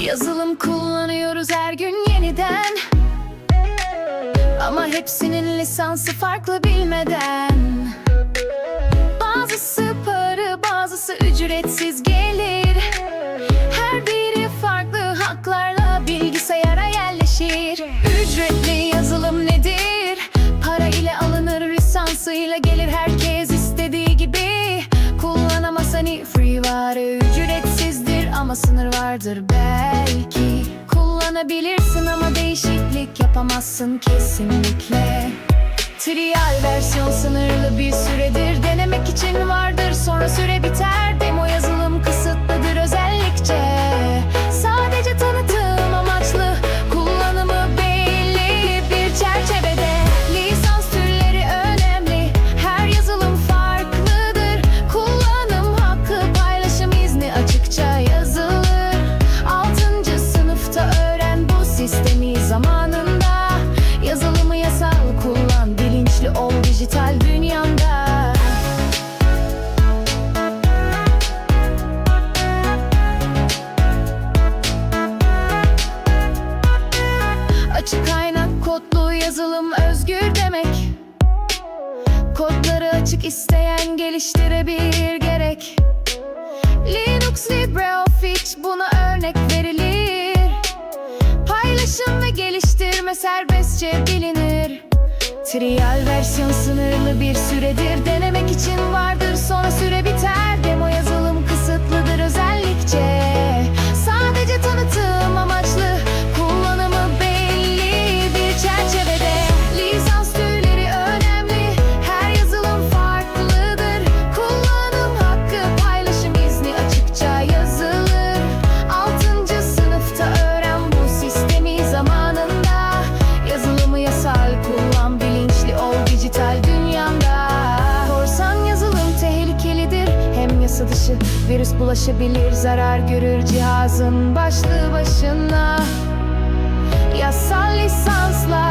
Yazılım kullanıyoruz her gün yeniden. Ama hepsinin lisansı farklı bilmeden. Bazısı para bazısı ücretsiz gelir. Her biri farklı haklarla bilgisayara yerleşir. Ücretli yazılım nedir? Para ile alınır lisansıyla gelir herkes istediği gibi. Kullanamaz hani free var ama sınır vardır belki. Kullanabilirsin ama değişiklik yapamazsın kesinlikle. Trial versiyon sınırlı bir süredir. Denemek için vardır sonra süre isteyen geliştirebilir gerek. Linux LibreOffice buna örnek verilir. Paylaşım ve geliştirme serbestçe bilinir. Trial versiyon sınırlı bir süredir. Denemek için vardır sonra süre biter yasa dışı Virüs bulaşabilir zarar görür cihazın başlı başına. Yasal lisansla